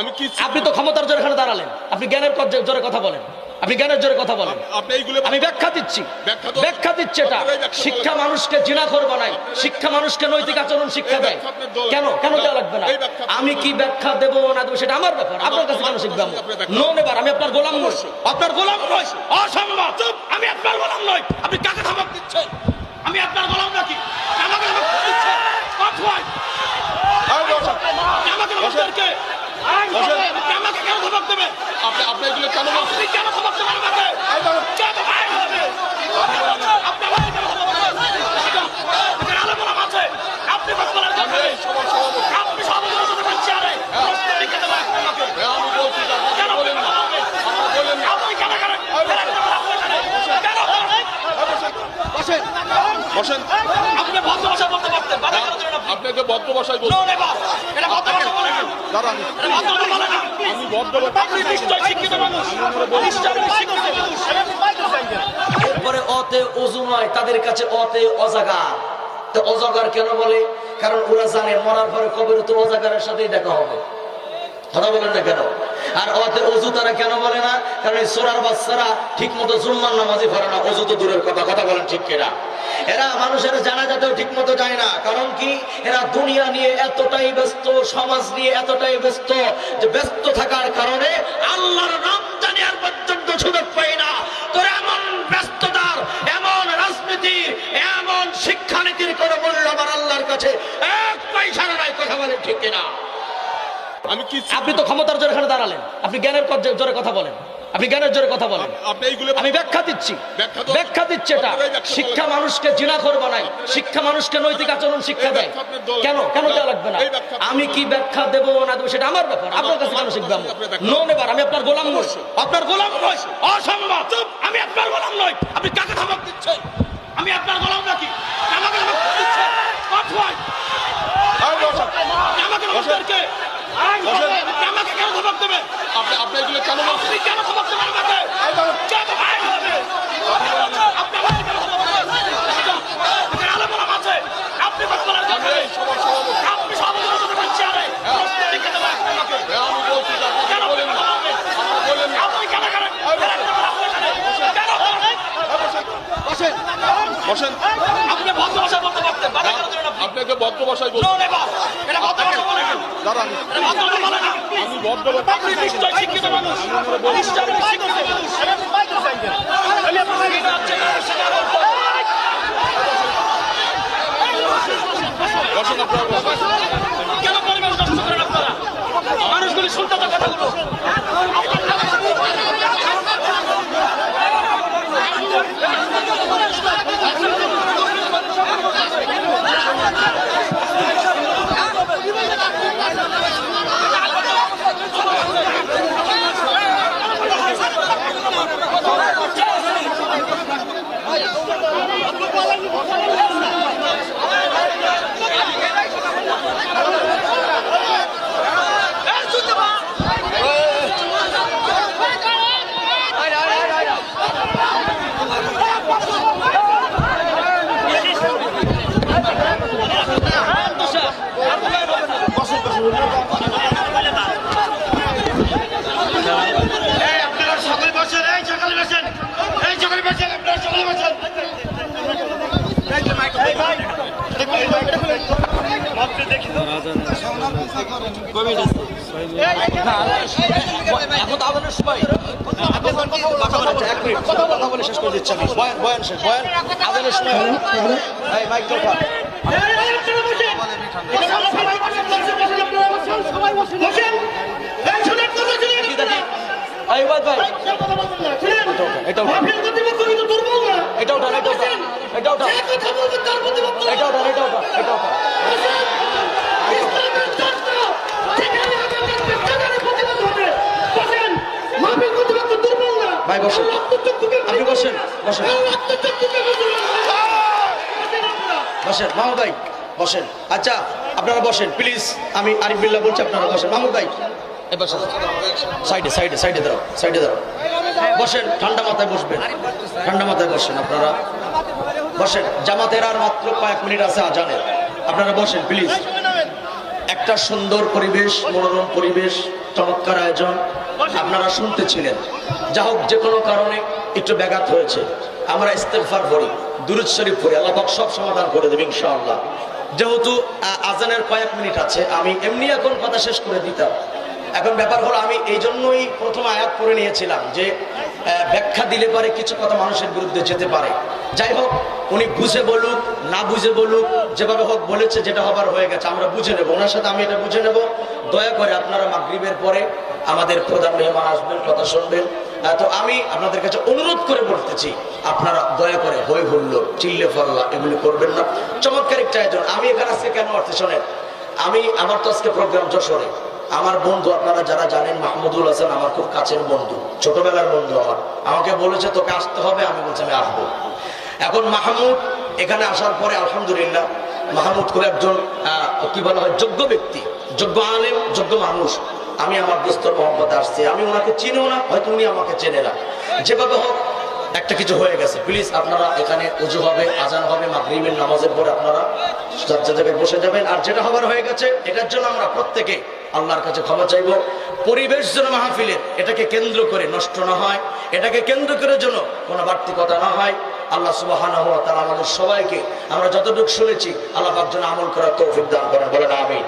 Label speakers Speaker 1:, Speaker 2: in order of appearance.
Speaker 1: আমি কি
Speaker 2: আপনি তো ক্ষমতার জোরে এখানে দাঁড়ালেন। আপনি জ্ঞানের জোরে কথা বলেন। আপনি জ্ঞানের জোরে কথা বলেন। আমি ব্যাখ্যা দিচ্ছি।
Speaker 1: ব্যাখ্যা
Speaker 2: দিচ্ছে এটা। শিক্ষা মানুষকে জিনা করব নাই শিক্ষা মানুষকে নৈতিক আচরণ শিক্ষা দেয়। কেন? কেন দেওয়া লাগবে না? আমি কি ব্যাখ্যা দেবো না দেবো সেটা আমার ব্যাপার। আপনার কাছে কেন শিখবে আমি
Speaker 1: আপনার
Speaker 2: নো নেবার আমি আপনার গোলাম নই। আপনার গোলাম নই। অসম্ভব। আমি আপনার গোলাম নই। আপনি কাকে ধমক দিচ্ছেন? আমি আপনার গোলাম
Speaker 1: আপনি কেন
Speaker 2: কেন কেন
Speaker 1: বসেন বসেন
Speaker 2: আপনি ভদ্র বলতে পারতেন
Speaker 1: আপনাকে ভদ্র ভাষায় দাঁড়ান
Speaker 2: এরপরে অতে অজু নয় তাদের কাছে অতে অজাগার। তো অজাগার কেন বলে? কারণ ওরা জানে মরার পরে কবে তো অজাগারের সাথেই দেখা হবে। কথা বলেন না কেন? আর অতে অজু তারা কেন বলে না? কারণ এই সোরার বাচ্চারা ঠিক মতো জুম্মার নামাজি পড়ে না, অজু তো দূরের কথা কথা বলেন ঠিক কিনা? এরা মানুষের জানা যাতেও ঠিক মতো যায় না। কারণ কি? এরা দুনিয়া নিয়ে এতটাই ব্যস্ত, সমাজ নিয়ে এতটাই ব্যস্ত যে ব্যস্ত থাকার কারণে আল্লাহর নাম জানি আর পর্যন্ত সুযোগ পাই না। তোর এমন ব্যস্ততার, এমন রাজনীতির, এমন শিক্ষানীতির কোনো মূল্য আমার আল্লাহর কাছে এক পয়সা নাই, কথা বলেন ঠিক কিনা? আপনি তো ক্ষমতার জোরে এখানে দাঁড়ালেন। আপনি জ্ঞানের জোরে কথা বলেন। আপনি জ্ঞানের জোরে কথা বলেন। আমি ব্যাখ্যা দিচ্ছি।
Speaker 1: ব্যাখ্যা
Speaker 2: দিচ্ছে এটা। শিক্ষা মানুষকে জিনা করব নাই। শিক্ষা মানুষকে নৈতিক আচরণ শিক্ষা দেয়। কেন? কেন দেওয়া লাগবে না? আমি কি ব্যাখ্যা দেবো না দেবো সেটা আমার ব্যাপার। আপনার কাছে কেন শিখবে আমি?
Speaker 1: আপনার ব্যাখ্যা।
Speaker 2: আমি আপনার গোলাম নই। আপনার গোলাম নই। অসম্ভব। আমি আপনার গোলাম নই। আপনি কাকে ধমক দিচ্ছেন আমি আপনার গোলাম নাকি আমাকে ধমক দিচ্ছেন অথয়
Speaker 1: এই বসেন।
Speaker 2: আমাকে ধমক
Speaker 1: বসেন।
Speaker 2: দেবে
Speaker 1: বসেন।
Speaker 2: আমাকে কেন ধমক দেবে
Speaker 1: আপনি আপনি এগুলো কেন বলছেন
Speaker 2: আপনি কেন ধমক দেবেন আমাকে
Speaker 1: এই বসেন।
Speaker 2: কেন ভাই হবে আপনি আমাকে কেন ধমক দেবেন এখানে আলো গোলাম আছে আপনি বক্তব্য
Speaker 1: আমি এই সবার সভাপতি
Speaker 2: আপনি সভাপতির সাথে বলছি আরে প্রশ্ন লিখে দেবেন আমাকে
Speaker 1: হ্যাঁ, আমি বলছি যে আপনি
Speaker 2: কেন
Speaker 1: বলেন না আপনি বলেন না
Speaker 2: আপনি
Speaker 1: বসেন
Speaker 2: আপনি ভদ্র ভাষা বলতে পারতেন বাধা কেন দিলেন আপনি
Speaker 1: আপনাকে ভদ্র ভাষায় বলছি। দাঁড়ান। আমি ভদ্র
Speaker 2: আপনি নিশ্চয় শিক্ষিত মানুষ। নিশ্চয় আপনি শিক্ষিত মানুষ এটা হচ্ছে মানুষের আলোর পথ।
Speaker 1: বসেন আপনারা বসেন
Speaker 2: কেন পরিবেশ নষ্ট করেন আপনারা মানুষগুলি শুনতে তো কথাগুলো
Speaker 3: এই আপনারা সকলে বসেন এই সকলে বসেন এই সকলে বসেন আপনারা সকলে বসেন
Speaker 2: এখন তো আদানের সময় কথা বলে শেষ করে দিচ্ছি আমি বয়ান বয়ান শেষ বয়ান আদানের সময় মাইক ভাই এটা এটা এটা এটা এটা উঠা এটা উঠা এটা উঠা ভাই, বসেন। আপনি বসেন বসেন। বসেন মাহমুদ ভাই, বসেন। আচ্ছা আপনারা বসেন, প্লিজ। আমি আরিফ বিল্লাহ বলছি, আপনারা বসেন। মাহমুদ ভাই সাইডে সাইডে সাইডে দাঁড়াও সাইডে দাঁড়াও। বসেন, ঠান্ডা মাথায় বসবেন। ঠান্ডা মাথায় বসেন আপনারা। বসেন, জামাতের আর মাত্র কয়েক মিনিট আছে আজানের। আপনারা বসেন, প্লিজ। একটা সুন্দর পরিবেশ, মনোরম পরিবেশ, চমৎকার আয়োজন আপনারা শুনতেছিলেন। যা হোক, যে কোনো কারণে একটু ব্যাঘাত হয়েছে। আমরা ইস্তেফার করি দুরুদ শরীফ পড়ি, আল্লাহ সব সমাধান করে দেবে ইনশাআল্লাহ। যেহেতু আজানের কয়েক মিনিট আছে, আমি এমনি এখন কথা শেষ করে দিতাম। এখন ব্যাপার হলো, আমি এই জন্যই প্রথম আয়াত করে নিয়েছিলাম যে ব্যাখ্যা দিলে পারে কিছু কথা মানুষের বিরুদ্ধে যেতে পারে। যাই হোক, উনি বুঝে বলুক, না বুঝে বলুক, যেভাবে হোক বলেছে যেটা হবার হয়ে গেছে, আমরা বুঝে নেব। ওনার সাথে আমি এটা বুঝে নেব। দয়া করে আপনারা মাগরিবের পরে আমাদের প্রধান মেহমান আসবেন, কথা শুনবেন। তো আমি আপনাদের কাছে অনুরোধ করে বলতেছি, আপনারা দয়া করে হই হুল্লো চিল্লে ফল্লা, এগুলি করবেন না। চমৎকার একটা আয়োজন। আমি এখানে আজকে কেন আসতে শোনেন? আমি, আমার তো আজকে প্রোগ্রাম যশোরে। আমার বন্ধু, আপনারা যারা জানেন মাহমুদুল হাসান আমার খুব কাছের বন্ধু, ছোটবেলার বন্ধু আমার। আমাকে বলেছে, তোকে আসতে হবে? আমি বলছি, আমি আসব। এখন মাহমুদ এখানে আসার পরে আলহামদুলিল্লাহ, মাহমুদ খুব একজন কি বলা হয়, যোগ্য ব্যক্তি, যোগ্য আলেম, যোগ্য মানুষ। আমি আমার দোস্তর মোহাম্মদ আসছি। আমি ওনাকে চিনিও না, হয়তো উনি আমাকে চেনে না। যেভাবে হোক, একটা কিছু হয়ে গেছে। প্লিজ আপনারা এখানে উজু হবে, আজান হবে, মাগরিবের নামাজের পরে আপনারা যার যা জায়গায় বসে যাবেন। আর যেটা হবার হয়ে গেছে, এটার জন্য আমরা প্রত্যেকে আল্লাহর কাছে ক্ষমা চাইব। পরিবেশ যেন মাহফিলের এটাকে কেন্দ্র করে নষ্ট না হয়, এটাকে কেন্দ্র করে যেন কোনো বাড়তি কথা না হয়। আল্লাহ সুবাহ আমাদের সবাইকে আমরা যতটুকু শুনেছি, আল্লাহ পাক যেন আমল করার তৌফিক দান করেন। বলেন আমি